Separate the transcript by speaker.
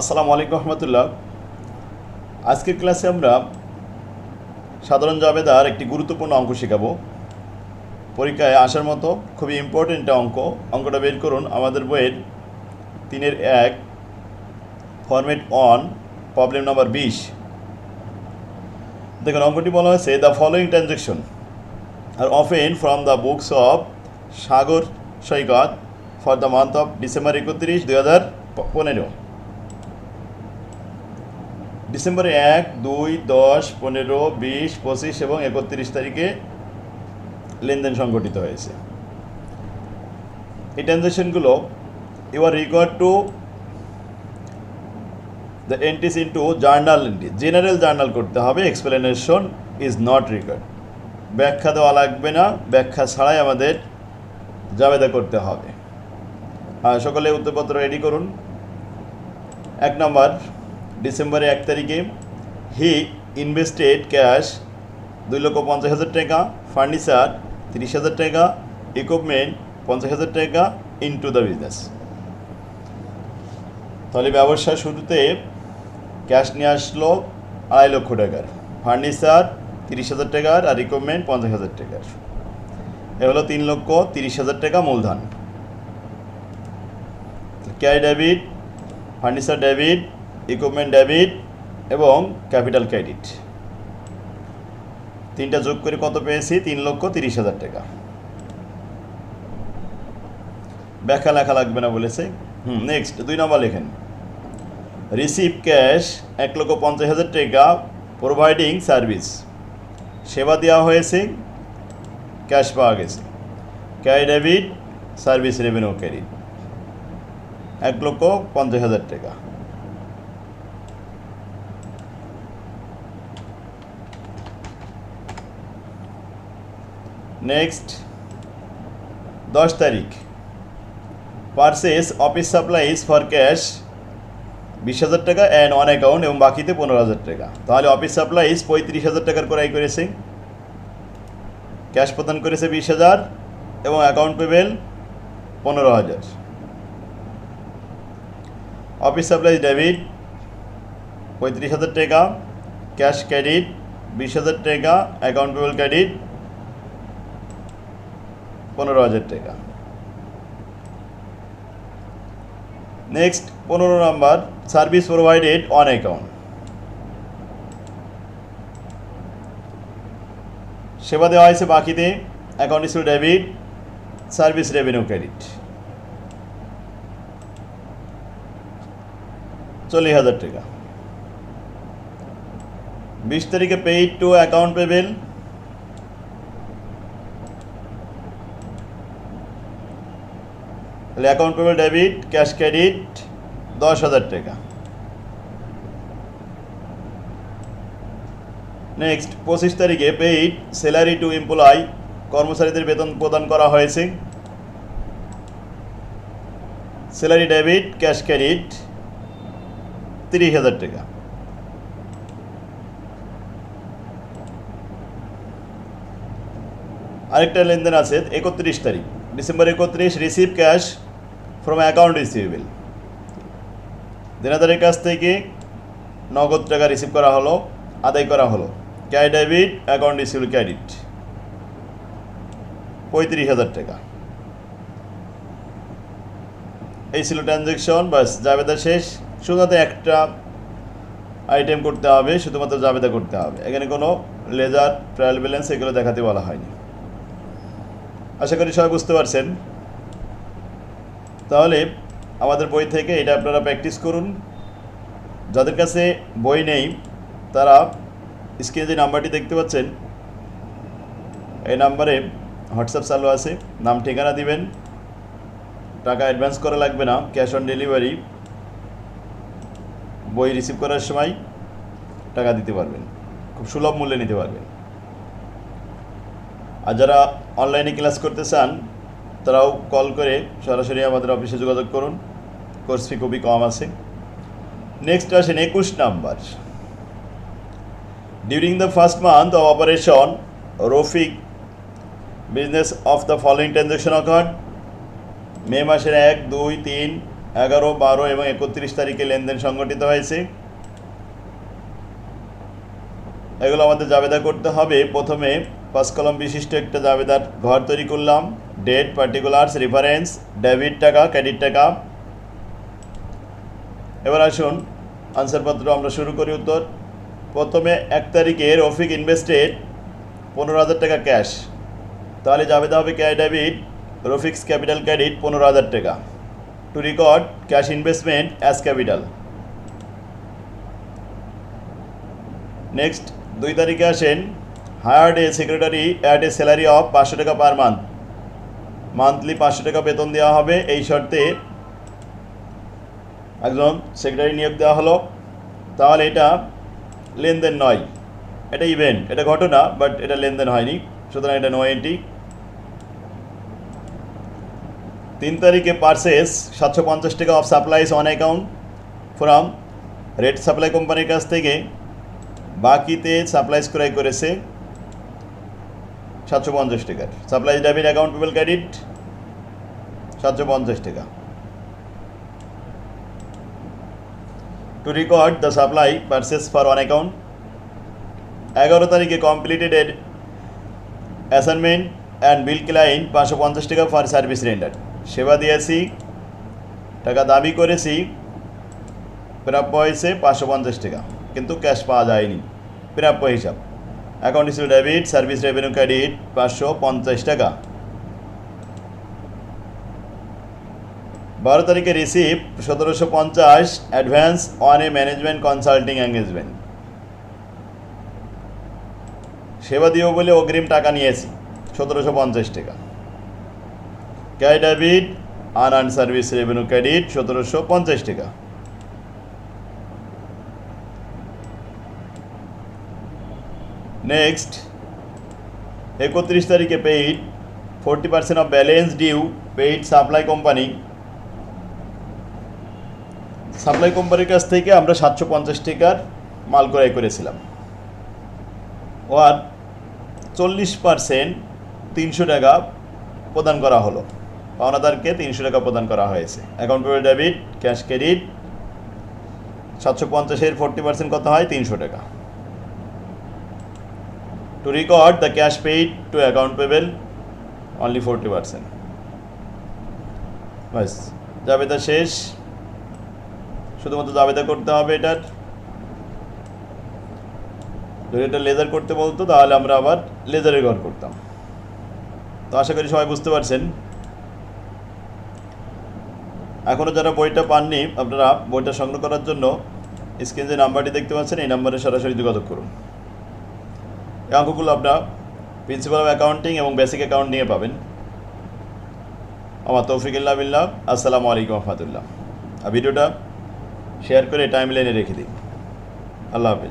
Speaker 1: আসসালামু আলাইকুম রহমতুল্লাহ। আজকের ক্লাসে আমরা সাধারণ জাবেদার একটি গুরুত্বপূর্ণ অঙ্ক শেখাবো। পরীক্ষায় আসার মতো খুবই ইম্পর্টেন্ট অঙ্ক। অঙ্কটা বের করুন। আমাদের বইয়ের তিনের এক ফরম্যাট অন প্রবলেম নাম্বার বিশ। দেখুন, অঙ্কটি বলা হয়েছে the following transaction are often from the books of Sagar Saikat for the month of December একত্রিশ, দুই হাজার পনেরো। ডিসেম্বরে এক, দুই, দশ, পনেরো, বিশ, পঁচিশ এবং একত্রিশ তারিখে লেনদেন সংগঠিত হয়েছে। এই ট্রানজ্যাকশনগুলো you are required to the entries into journal entry general journal করতে হবে, এক্সপ্লেনেশন ইজ নট রিকোয়ার্ড ব্যাখ্যা দেওয়া লাগবে না, ব্যাখ্যা ছাড়াই আমাদের জাবেদা করতে হবে। আর সকলে উত্তরপত্র রেডি করুন। এক নম্বর ডিসেম্বরে এক তারিখে হি ইনভেস্টেড ক্যাশ দুই লক্ষ পঞ্চাশ হাজার টাকা, ফার্নিচার তিরিশ হাজার টাকা ইকুইপমেন্ট পঞ্চাশ হাজার টাকা ইনটু দ্য বিজনেস তাহলে ব্যবসার শুরুতে ক্যাশ নিয়ে আসলো আড়াই লক্ষ টাকার, ফার্নিচার তিরিশ হাজার টাকার আর ইকুইপমেন্ট পঞ্চাশ হাজার টাকার। এ হলো তিন লক্ষ তিরিশ হাজার টাকা মূলধন। Carry debit, furniture debit equipment debit এবং ক্যাপিটাল ক্রেডিট তিনটা যোগ করে কত পেয়েছি? তিন লক্ষ তিরিশ হাজার টাকা। ব্যাখ্যা লেখা লাগবে না বলেছে। হুম নেক্সট দুই নম্বর লেখেন। রিসিভ ক্যাশ এক লক্ষ পঞ্চাশ হাজার টাকা প্রোভাইডিং সার্ভিস সেবা দেওয়া হয়েছে ক্যাশ পাওয়া গেছে। Carry debit service revenue credit এক লক্ষ পঞ্চাশ হাজার টাকা। নেক্সট, দশ তারিখ। Purchase office supplies for cash, বিশ হাজার টাকা অ্যান্ড অন অ্যাকাউন্ট এবং বাকিতে পনেরো হাজার টাকা। তাহলে অফিস সাপ্লাইজ পঁয়ত্রিশ হাজার টাকার ক্রয় করেছে। ক্যাশ প্রদান করেছে বিশ হাজার এবং অ্যাকাউন্ট পেবেল পনেরো হাজার। অফিস সাপ্লাইজ ডেবিট, পঁয়ত্রিশ হাজার টাকা। ক্যাশ ক্রেডিট, বিশ হাজার টাকা। অ্যাকাউন্ট পেবেল ক্রেডিট পনেরো হাজার টাকা। নেক্সট পনেরো number service provided on account সেবা দেওয়া হয়েছে বাকিতে account issue debit service revenue credit চল্লিশ হাজার টাকা। বিশ তারিখে পেইড টু অ্যাকাউন্ট পেবেল তাহলে account payable debit cash credit দশ হাজার টাকা। নেক্সট পঁচিশ তারিখে পেইড স্যালারি টু এমপ্লয় কর্মচারীদের বেতন প্রদান করা হয়েছে। স্যালারি ডেবিট ক্যাশ ক্রেডিট তিরিশ হাজার টাকা। আরেকটা লেনদেন আছে, একত্রিশ তারিখ। ডিসেম্বর একত্রিশ receive cash from account receivable দেনাদারের কাছ থেকে নগদ টাকা রিসিভ করা হলো, আদায় করা হলো। Cash debit account receivable credit পঁয়ত্রিশ হাজার টাকা। এই ছিল ট্রানজ্যাকশন বাস জাবেদা শেষ। শুধুমাত্র একটা আইটেম করতে হবে, শুধুমাত্র জাবেদা করতে হবে। এখানে কোনো লেজার ট্রায়াল ব্যালেন্স এগুলো দেখাতে বলা হয়নি। আশা করি সবাই বুঝতে পারছেন। তাহলে আমাদের বই থেকে এটা আপনারা প্র্যাকটিস করুন। যাদের কাছে বই নেই, তারা স্ক্রিনে যে নাম্বারটি দেখতে পাচ্ছেন, এই নাম্বারে হোয়াটসঅ্যাপ চালু আছে। নাম, ঠিকানা দিবেন। টাকা অ্যাডভান্স করা লাগবে না ক্যাশ অন ডেলিভারি বই রিসিভ করার সময় টাকা দিতে পারবেন। খুব সুলভ মূল্যে নিতে পারবেন। আর যারা অনলাইনে ক্লাস করতে চান তারাও কল করে সরাসরি আমাদের অফিসে যোগাযোগ করুন। কোর্স ফি খুবই কম আছে। নেক্সট আসেন একুশ number. During the first month of operation Rafiq business of the following transaction occurred মে মাসের এক, দুই, তিন, এগারো, বারো এবং একত্রিশ তারিখে লেনদেন সংগঠিত হয়েছে। এগুলো আমাদের জাবেদা করতে হবে। প্রথমে পাঁচ কলম বিশিষ্ট একটা জাবেদার ঘর তৈরি করলাম। ডেট পার্টিকুলার্স রেফারেন্স ডেবিট টাকা ক্রেডিট টাকা। এবার আসুন আনসারপত্র আমরা শুরু করি উত্তর। প্রথমে এক তারিখে রফিক ইনভেস্টেড পনেরো হাজার টাকা ক্যাশ তাহলে জাবেদা হবে cash debit Rafiq's capital credit পনেরো হাজার টাকা। To record cash investment as capital next দুই তারিখে আসেন hired a secretary at a salary of পাঁচশো টাকা পার মান্থ মান্থলি পাঁচশো টাকা বেতন দেওয়া হবে। এই শর্তে একজন সেক্রেটারি নিয়োগ দেওয়া হলো। তাহলে এটা লেনদেন নয়। এটা ইভেন্ট এটা ঘটনা বাট এটা লেনদেন হয়নি। সুতরাং এটা নো এন্ট্রি তিন তারিখে পার্সেস সাতশো পঞ্চাশ টাকা of supplies on account from red supply কোম্পানির কাছ থেকে। বাকিতে সাপ্লাইজ ক্রয় করেছে। সাতশো পঞ্চাশ টাকার supplies debit account payable credit সাতশো পঞ্চাশ টাকা। To record the supply purchase for on account এগারো তারিখে completed an assignment and bill client পাঁচশো পঞ্চাশ টাকা ফর সার্ভিস রেন্ডার সেবা দিয়েছি, টাকা দাবি করেছি, প্রাপ্য হয়েছে পাঁচশো পঞ্চাশ টাকা, কিন্তু ক্যাশ পাওয়া যায়নি, প্রাপ্য হিসাব। অ্যাকাউন্ট হিসেবে ডেবিট সার্ভিস রেভিনিউ ক্রেডিট পাঁচশো পঞ্চাশ টাকা। বারো তারিখে রিসিভ সতেরোশো পঞ্চাশ advance on a management consulting engagement সেবা দিও বলে অগ্রিম টাকা নিয়েছি, সতেরোশো পঞ্চাশ টাকা। ক্যাশ ডেবিট আন সার্ভিস রেভিনিউ ক্রেডিট সতেরোশো পঞ্চাশ টাকা। নেক্সট একত্রিশ তারিখে paid forty percent of balance due paid supply company supply কোম্পানির কাছ থেকে আমরা সাতশো পঞ্চাশ টাকার মাল ক্রয় করেছিলাম। আর চল্লিশ পার্সেন্ট তিনশো টাকা প্রদান করা হলো। পাওনাদারকে তিনশো টাকা প্রদান করা হয়েছে। Account payment debit cash credit সাতশো পঞ্চাশের ফোরটি পার্সেন্ট কত হয়? তিনশো টাকা। To record the cash paid to account payable only forty percent ব্যাস জাবেদা শেষ। শুধুমাত্র জাবেদা করতে হবে এটার। যদি এটা লেজার করতে বলতো, তাহলে আমরা আবার লেজারের ঘর করতাম। তো আশা করি সবাই বুঝতে পারছেন। এখনও যারা বইটা পাননি, আপনারা বইটা সংগ্রহ করার জন্য স্ক্রিনে যে নাম্বারটি দেখতে পাচ্ছেন, এই নাম্বারে সরাসরি যোগাযোগ করুন। এই অঙ্কগুলো আপনার প্রিন্সিপাল অফ অ্যাকাউন্টিং এবং বেসিক অ্যাকাউন্ট নিয়ে পাবেন। আমার তৌফিকুল্লাহ বিল্লাহ। আসসালামু আলাইকুম রহমতুল্লাহ। আর ভিডিওটা শেয়ার করে টাইম লাইনে রেখে দিন। আল্লাহ হাফিজ।